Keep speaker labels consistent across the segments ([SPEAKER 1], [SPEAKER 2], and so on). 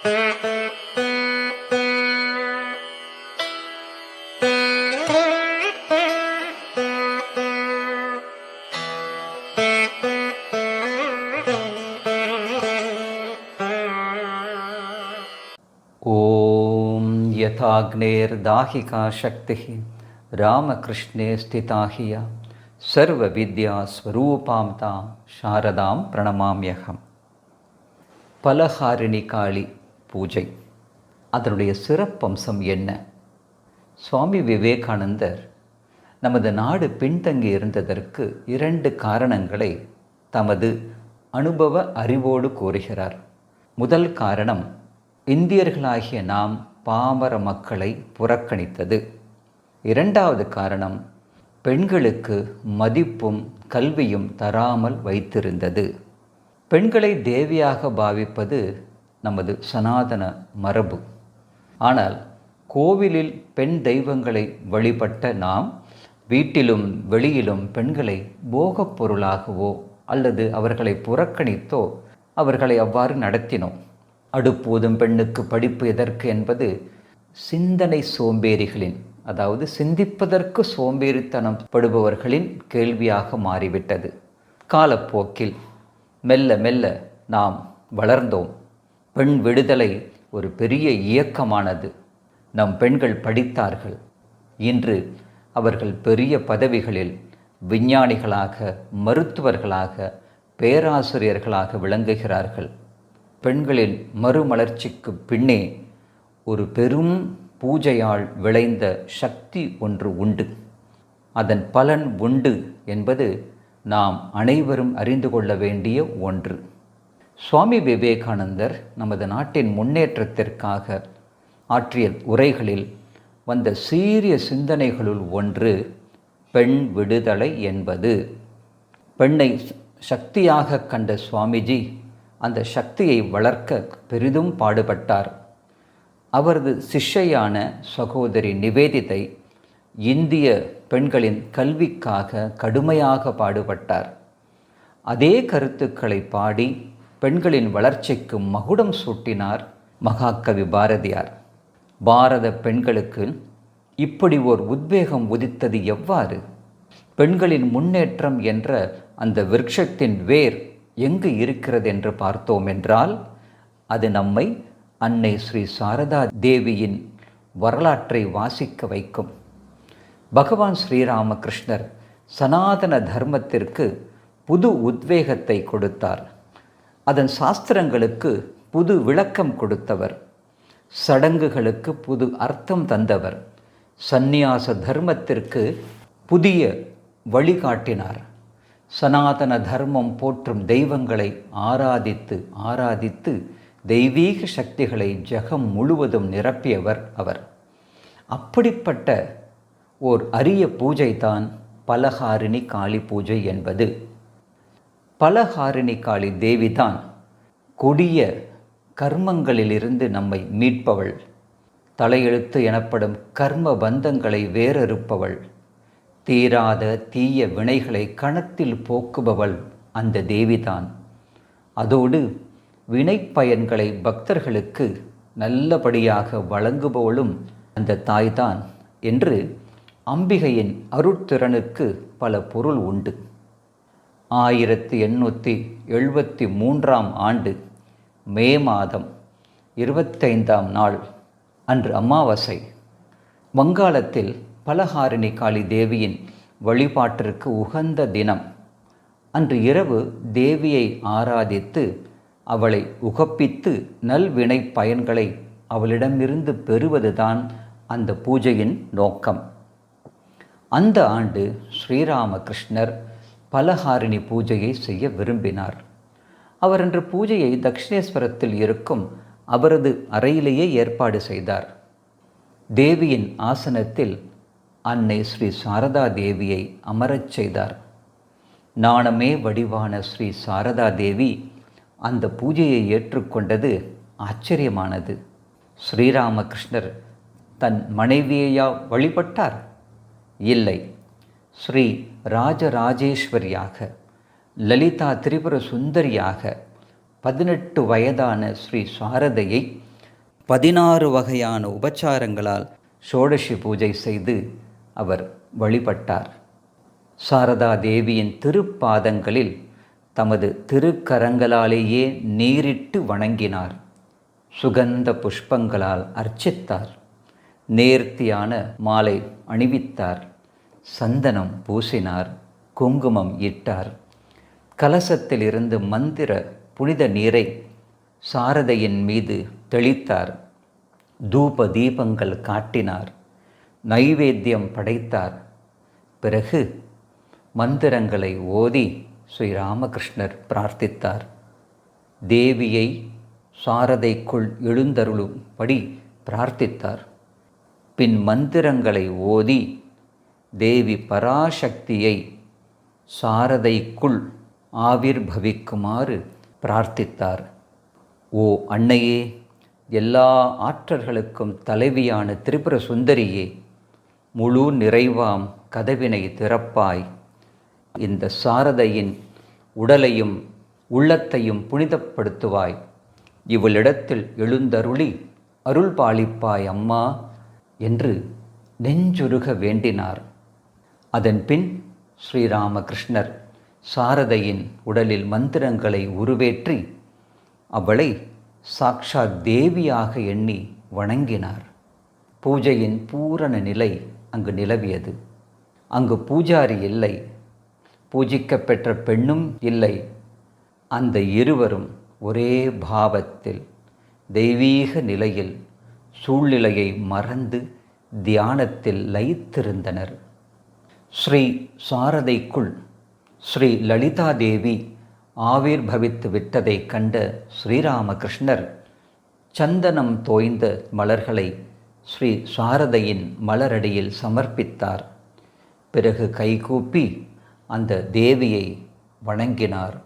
[SPEAKER 1] ॐ यथाग्नेर्दाहिका शक्तिः रामकृष्णे स्थिता हिया सर्वविद्यास्वरूपां ताम् शारदाम् प्रणमाम्यहम्। फलहारिणिकालि பூஜை. அதனுடைய சிறப்பம்சம் என்ன? சுவாமி விவேகானந்தர் நமது நாடு பின்தங்கி இருந்ததற்கு இரண்டு காரணங்களை தமது அனுபவ அறிவோடு கூறுகிறார். முதல் காரணம் இந்தியர்களாகிய நாம் பாமர மக்களை புறக்கணித்தது. இரண்டாவது காரணம் பெண்களுக்கு மதிப்பும் கல்வியும் தராமல் வைத்திருந்தது. பெண்களை தேவியாக பாவிப்பது நமது சனாதன மரபு. ஆனால் கோவிலில் பெண் தெய்வங்களை வழிபட்ட நாம் வீட்டிலும் வெளியிலும் பெண்களை போகப் பொருளாகவோ அல்லது அவர்களை புறக்கணித்தோ அவர்களை அவ்வாறு நடத்தினோம். அடுப்போதும் பெண்ணுக்கு படிப்பு எதற்கு என்பது சிந்தனை சோம்பேறிகளின் அதாவது சிந்திப்பதற்கு சோம்பேறித்தனம் படுபவர்களின் கேள்வியாக மாறிவிட்டது. காலப்போக்கில் மெல்ல மெல்ல நாம் வளர்ந்தோம். பெண் விடுதலை ஒரு பெரிய இயக்கமானது. நம் பெண்கள் படித்தார்கள். இன்று அவர்கள் பெரிய பதவிகளில் விஞ்ஞானிகளாக மருத்துவர்களாக பேராசிரியர்களாக விளங்குகிறார்கள். பெண்களின் மறுமலர்ச்சிக்கு பின்னே ஒரு பெரும் பூஜையால் விளைந்த சக்தி ஒன்று உண்டு. அதன் பலன் உண்டு என்பது நாம் அனைவரும் அறிந்து கொள்ள வேண்டிய ஒன்று. சுவாமி விவேகானந்தர் நமது நாட்டின் முன்னேற்றத்திற்காக ஆற்றிய உரைகளில் வந்த சீரிய சிந்தனைகளுள் ஒன்று பெண் விடுதலை என்பது. பெண்ணை சக்தியாக கண்ட சுவாமிஜி அந்த சக்தியை வளர்க்க பெரிதும் பாடுபட்டார். அவரது சிஷ்யான சகோதரி நிவேதிதை இந்திய பெண்களின் கல்விக்காக கடுமையாக பாடுபட்டார். அதே கருத்துக்களை பாடி பெண்களின் வளர்ச்சிக்கு மகுடம் சூட்டினார் மகாகவி பாரதியார். பாரத பெண்களுக்கு இப்படி ஓர் உத்வேகம் உதித்தது எவ்வாறு? பெண்களின் முன்னேற்றம் என்ற அந்த விருட்சத்தின் வேர் எங்கு இருக்கிறது என்று பார்த்தோம் என்றால் அது நம்மை அன்னை ஸ்ரீ சாரதா தேவியின் வரலாற்றை வாசிக்க வைக்கும். பகவான் ஸ்ரீராமகிருஷ்ணர் சனாதன தர்மத்திற்கு புது உத்வேகத்தை கொடுத்தார். அதன் சாஸ்திரங்களுக்கு புது விளக்கம் கொடுத்தவர். சடங்குகளுக்கு புது அர்த்தம் தந்தவர். சந்நியாச தர்மத்திற்கு புதிய வழிகாட்டினார் சனாதன தர்மம் போற்றும் தெய்வங்களை ஆராதித்து ஆராதித்து தெய்வீக சக்திகளை ஜெகம் முழுவதும் நிரப்பியவர் அவர். அப்படிப்பட்ட ஓர் அரிய பூஜை தான் பலஹாரிணி காளி பூஜை என்பது. பலஹாரிணி காளி தேவிதான். கொடிய கர்மங்களிலிருந்து நம்மை மீட்பவள். தலையெழுத்து எனப்படும் கர்ம பந்தங்களை வேறறுப்பவள். தீராத தீய வினைகளை கணத்தில் போக்குபவள் அந்த தேவிதான். அதோடு வினைப்பயன்களை பக்தர்களுக்கு நல்லபடியாக வழங்குபவளும் அந்த தாய்தான் என்று அம்பிகையின் அருட்திறனுக்கு பல பொருள் உண்டு. ஆயிரத்தி எண்ணூற்றி எழுபத்தி மூன்றாம் ஆண்டு மே மாதம் இருபத்தைந்தாம் நாள் அன்று அமாவாசை. வங்காளத்தில் பலஹாரிணி காளி தேவியின் வழிபாட்டிற்கு உகந்த தினம். அன்று இரவு தேவியை ஆராதித்து அவளை உகப்பித்து நல்வினை பயன்களை அவளிடமிருந்து பெறுவதுதான் அந்த பூஜையின் நோக்கம். அந்த ஆண்டு ஸ்ரீராமகிருஷ்ணர் பலஹாரிணி பூஜையை செய்ய விரும்பினார். அவர் அன்று பூஜையை தக்ஷிணேஸ்வரத்தில் இருக்கும் அவரது அறையிலேயே ஏற்பாடு செய்தார். தேவியின் ஆசனத்தில் அன்னை ஸ்ரீ சாரதா தேவியை அமரச் செய்தார். நாணமே வடிவான ஸ்ரீ சாரதா தேவி அந்த பூஜையை ஏற்றுக்கொண்டது ஆச்சரியமானது. ஸ்ரீராமகிருஷ்ணர் தன் மனைவியையா வழிபட்டார்? இல்லை. ஸ்ரீ ராஜராஜேஸ்வரியாக லலிதா திரிபுர சுந்தரியாக பதினெட்டு வயதான ஸ்ரீ சாரதையை பதினாறு வகையான உபச்சாரங்களால் ஷோடஷி பூஜை செய்து அவர் வழிபட்டார். சாரதா தேவியின் திருப்பாதங்களில் தமது திருக்கரங்களாலேயே நீரிட்டு வணங்கினார். சுகந்த புஷ்பங்களால் அர்ச்சித்தார். நேர்த்தியான மாலை அணிவித்தார். சந்தனம் பூசினார் குங்குமம் இட்டார். கலசத்திலிருந்து மந்திர புனித நீரை சாரதையின் மீது தெளித்தார். தூப தீபங்கள் காட்டினார். நைவேத்தியம் படைத்தார். பிறகு மந்திரங்களை ஓதி ஸ்ரீராமகிருஷ்ணர் பிரார்த்தித்தார். தேவியை சாரதைக்குள் எழுந்தருளும்படி பிரார்த்தித்தார். பின் மந்திரங்களை ஓதி தேவி பராசக்தியை சாரதைக்குள் ஆவிர்பவிக்குமாறு பிரார்த்தித்தார். ஓ அன்னையே எல்லா ஆற்றல்களுக்கும் தலைவியான திரிபுர சுந்தரியே முழு நிறைவாம் கதவினை திறப்பாய். இந்த சாரதையின் உடலையும் உள்ளத்தையும் புனிதப்படுத்துவாய். இவளிடத்தில் எழுந்தருளி அருள் பாலிப்பாய் அம்மா என்று நெஞ்சுருக வேண்டினார். அதன் பின் ஸ்ரீராமகிருஷ்ணர் சாரதையின் உடலில் மந்திரங்களை உருவேற்றி அவளை சாக்ஷாத் தேவியாக எண்ணி வணங்கினார். பூஜையின் பூரண நிலை அங்கு நிலவியது. அங்கு பூஜாரி இல்லை. பூஜிக்கப்பெற்ற பெண்ணும் இல்லை. அந்த இருவரும் ஒரே பாவத்தில் தெய்வீக நிலையில் சூழ்நிலையை மறந்து தியானத்தில் லயித்திருந்தனர். ஸ்ரீ சாரதைக்குள் ஸ்ரீ லலிதாதேவி ஆவிர்பவித்து விட்டதை கண்ட ஸ்ரீராமகிருஷ்ணர் சந்தனம் தோய்ந்த மலர்களை ஸ்ரீ சாரதையின் மலரடியில் சமர்ப்பித்தார். பிறகு கைகூப்பி அந்த தேவியை வணங்கினார்.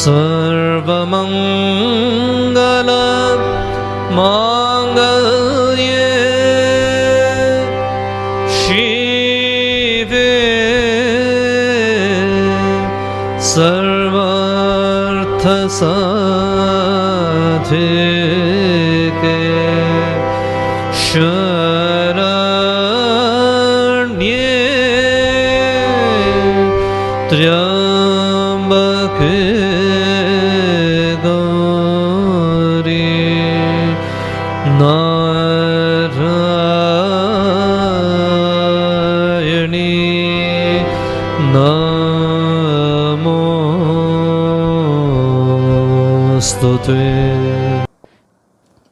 [SPEAKER 2] சர்வமங்கல மாங்கல்யே থেকে should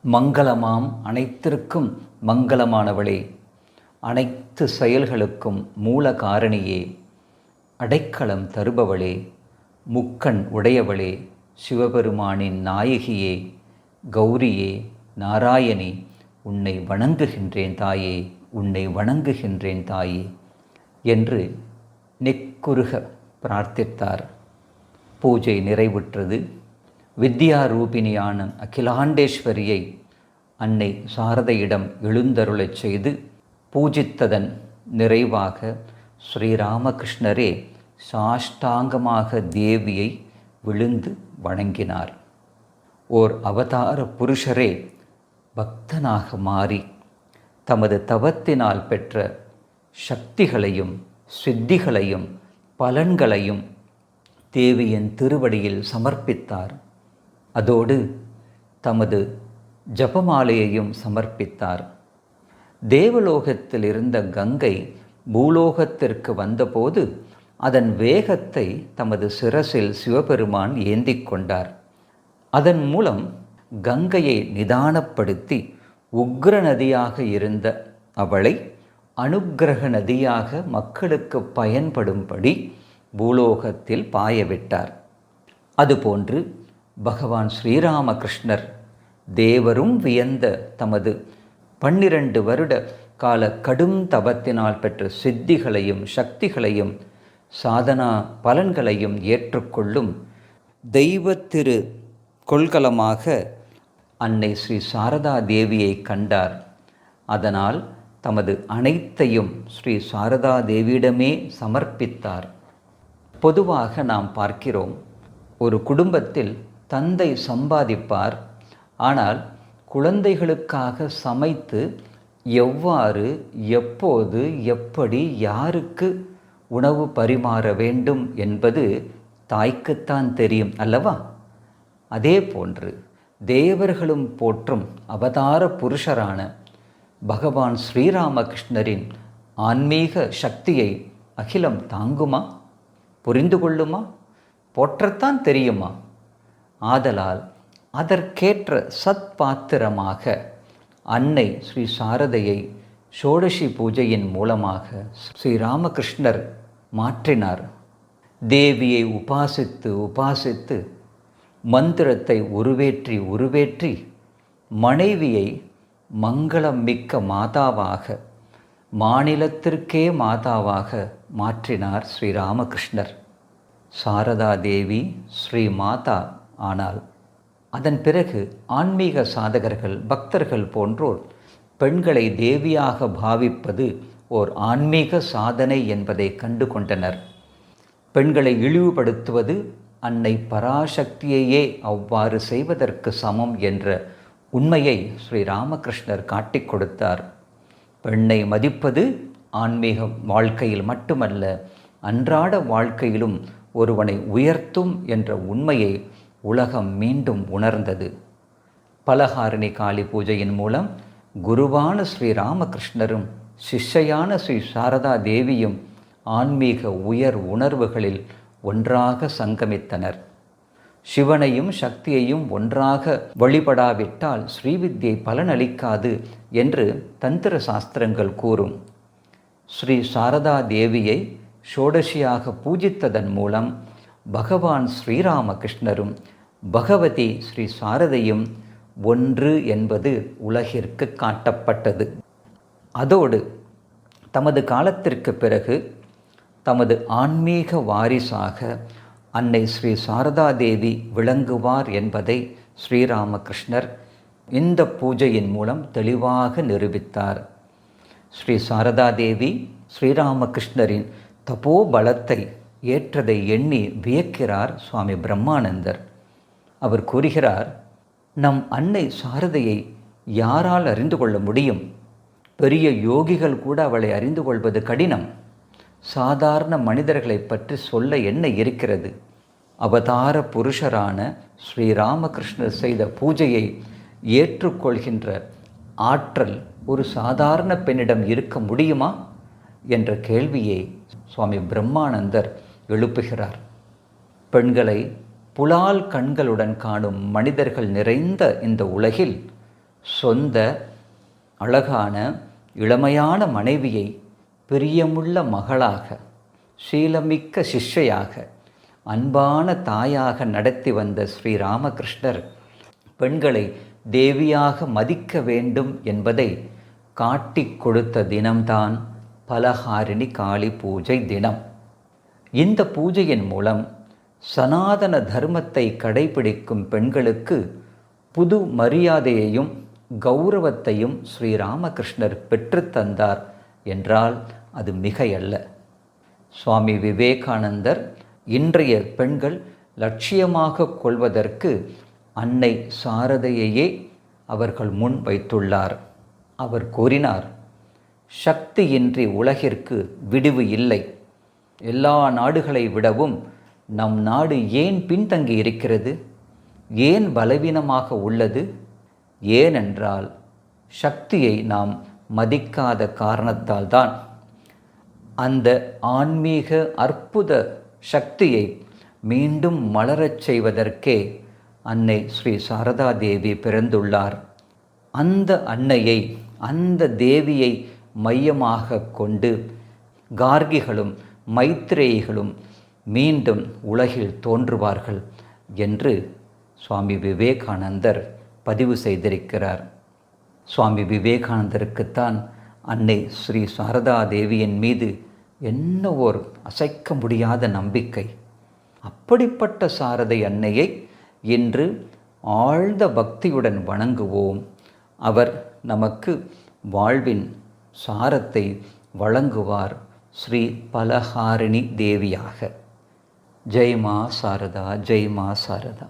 [SPEAKER 1] மங்களமாம் அனைத்திற்கும் மங்களமானவளே. அனைத்து செயல்களுக்கும் மூல காரணியே. அடைக்கலம் தருபவளே. முக்கண் உடையவளே. சிவபெருமானின் நாயகியே. கௌரியே நாராயணி உன்னை வணங்குகின்றேன் தாயே. உன்னை வணங்குகின்றேன் தாயே. என்று நெக்குருக பிரார்த்தித்தார். பூஜை நிறைவுற்றது. வித்யா ரூபிணியான அகிலாண்டேஸ்வரியை அன்னை சாரதையிடம் எழுந்தருளச் செய்து பூஜித்ததன் நிறைவாக ஸ்ரீராமகிருஷ்ணரே சாஷ்டாங்கமாக தேவியை விழுந்து வணங்கினார். ஓர் அவதார புருஷரே பக்தனாக மாறி தமது தவத்தினால் பெற்ற சக்திகளையும் சித்திகளையும் பலன்களையும் தேவியின் திருவடியில் சமர்ப்பித்தார். அதோடு தமது ஜபமாலையையும் சமர்ப்பித்தார். தேவலோகத்தில் இருந்த கங்கை பூலோகத்திற்கு வந்தபோது அதன் வேகத்தை தமது சிரசில் சிவபெருமான் ஏந்திக் கொண்டார். அதன் மூலம் கங்கையை நிதானப்படுத்தி உக்ர நதியாக இருந்த அவளை அனுக்கிரக நதியாக மக்களுக்கு பயன்படும்படி பூலோகத்தில் பாயவிட்டார் அதுபோன்று பகவான் ஸ்ரீராமகிருஷ்ணர் தேவரும் வியந்த தமது பன்னிரண்டு வருட கால கடும் தபத்தினால் பெற்ற சித்திகளையும் சக்திகளையும் சாதனா பலன்களையும் ஏற்றுக்கொள்ளும் தெய்வத்திரு கொள்கலமாக அன்னை ஸ்ரீ சாரதா தேவியை கண்டார். அதனால் தமது அனைத்தையும் ஸ்ரீ சாரதா தேவியிடமே சமர்ப்பித்தார். பொதுவாக நாம் பார்க்கிறோம் ஒரு குடும்பத்தில் தந்தை சம்பாதிப்பார். ஆனால் குழந்தைகளுக்காக சமைத்து எவ்வாறு எப்போது எப்படி யாருக்கு உணவு பரிமாற வேண்டும் என்பது தாய்க்குத்தான் தெரியும் அல்லவா? அதே போன்று தேவர்களும் போற்றும் அவதார புருஷரான பகவான் ஸ்ரீராமகிருஷ்ணரின் ஆன்மீக சக்தியை அகிலம் தாங்குமா? புரிந்து கொள்ளுமா? போற்றத்தான் தெரியுமா? ஆதலால் அதற்கேற்ற சத்பாத்திரமாக அன்னை ஸ்ரீ சாரதையை ஷோடசி பூஜையின் மூலமாக ஸ்ரீராமகிருஷ்ணர் மாற்றினார். தேவியை உபாசித்து உபாசித்து மந்திரத்தை உருவேற்றி உருவேற்றி மனைவியை மங்களம் மிக்க மாதாவாக மாநிலத்திற்கே மாதாவாக மாற்றினார் ஸ்ரீராமகிருஷ்ணர் சாரதா தேவி ஸ்ரீ மாதா ஆனால் அதன் பிறகு ஆன்மீக சாதகர்கள் பக்தர்கள் போன்றோர் பெண்களை தேவியாக பாவிப்பது ஓர் ஆன்மீக சாதனை என்பதை கண்டு கொண்டனர் பெண்களை இழிவுபடுத்துவது அன்னை பராசக்தியையே அவ்வாறு செய்வதற்கு சமம் என்ற உண்மையை ஸ்ரீ ராமகிருஷ்ணர் காட்டிக் கொடுத்தார். பெண்ணை மதிப்பது ஆன்மீக வாழ்க்கையில் மட்டுமல்ல அன்றாட வாழ்க்கையிலும் ஒருவனை உயர்த்தும் என்ற உண்மையை உலகம் மீண்டும் உணர்ந்தது. பலஹாரிணி காளி பூஜையின் மூலம் குருவான ஸ்ரீ ராமகிருஷ்ணரும் சிஷ்யான ஸ்ரீ சாரதா தேவியும் ஆன்மீக உயர் உணர்வுகளில் ஒன்றாக சங்கமித்தனர். சிவனையும் சக்தியையும் ஒன்றாக வழிபடாவிட்டால் ஸ்ரீவித்யை பலனளிக்காது என்று தந்திர சாஸ்திரங்கள் கூறும். ஸ்ரீ சாரதா தேவியை ஷோடசியாக பூஜித்ததன் மூலம் பகவான் ஸ்ரீராமகிருஷ்ணரும் பகவதி ஸ்ரீ சாரதையும் ஒன்று என்பது உலகிற்கு காட்டப்பட்டது. அதோடு தமது காலத்திற்கு பிறகு தமது ஆன்மீக வாரிசாக அன்னை ஸ்ரீ சாரதாதேவி விளங்குவார் என்பதை ஸ்ரீராமகிருஷ்ணர் இந்த பூஜையின் மூலம் தெளிவாக நிரூபித்தார். ஸ்ரீ சாரதாதேவி ஸ்ரீராமகிருஷ்ணரின் தபோபலத்தை ஏற்றதை எண்ணி வியக்கிறார் சுவாமி பிரம்மானந்தர். அவர் கூறுகிறார் நம் அன்னை சாரதையை யாரால் அறிந்து கொள்ள முடியும்? பெரிய யோகிகள் கூட அவளை அறிந்து கொள்வது கடினம். சாதாரண மனிதர்களை பற்றி சொல்ல என்ன இருக்கிறது? அவதார புருஷரான ஸ்ரீராமகிருஷ்ணர் செய்த பூஜையை ஏற்றுக்கொள்கின்ற ஆற்றல் ஒரு சாதாரண பெண்ணிடம் இருக்க முடியுமா? என்ற கேள்வியை சுவாமி பிரம்மானந்தர் எழுப்புகிறார். பெண்களை புலால் கண்களுடன் காணும் மனிதர்கள் நிறைந்த இந்த உலகில் சொந்த அழகான இளமையான மனைவியை பிரியமுள்ள மகளாக சீலமிக்க சிஷ்யையாக அன்பான தாயாக நடத்தி வந்த ஸ்ரீராமகிருஷ்ணர் பெண்களை தேவியாக மதிக்க வேண்டும் என்பதை காட்டிக் கொடுத்த தினம்தான் பலஹாரிணி காளி பூஜை தினம். இந்த பூஜையின் மூலம் சனாதன தர்மத்தை கடைபிடிக்கும் பெண்களுக்கு புது மரியாதையையும் கௌரவத்தையும் ஸ்ரீராமகிருஷ்ணர் பெற்றுத்தந்தார் என்றால் அது மிகையல்ல. சுவாமி விவேகானந்தர் இன்றைய பெண்கள் லட்சியமாக கொள்வதற்கு அன்னை சாரதையையே அவர்கள் முன் வைத்துள்ளார். அவர் கூறினார் சக்தியின்றி உலகிற்கு விடிவு இல்லை. எல்லா நாடுகளை விடவும் நம் நாடு ஏன் பின்தங்கி இருக்கிறது? ஏன் பலவீனமாக உள்ளது? ஏனென்றால் சக்தியை நாம் மதிக்காத காரணத்தால் தான் அந்த ஆன்மீக அற்புத சக்தியை மீண்டும் மலரச் செய்வதற்கே அன்னை ஸ்ரீ சாரதா தேவி பிறந்துள்ளார். அந்த அன்னையை அந்த தேவியை மையமாக கொண்டு கார்கிகளும் மைத்ரேயிகளும் மீண்டும் உலகில் தோன்றுவார்கள் என்று சுவாமி விவேகானந்தர் பதிவு செய்திருக்கிறார். சுவாமி விவேகானந்தருக்குத்தான் அன்னை ஸ்ரீ சாரதா தேவியின் மீது என்ன ஒரு அசைக்க முடியாத நம்பிக்கை. அப்படிப்பட்ட சாரதை அன்னையை இன்று ஆழ்ந்த பக்தியுடன் வணங்குவோம். அவர் நமக்கு வாழ்வின் சாரத்தை வழங்குவார். ஸ்ரீ பலஹாரிணி தேவியாக. ஜெய் மா சாரதா ஜெய் மா சாரதா.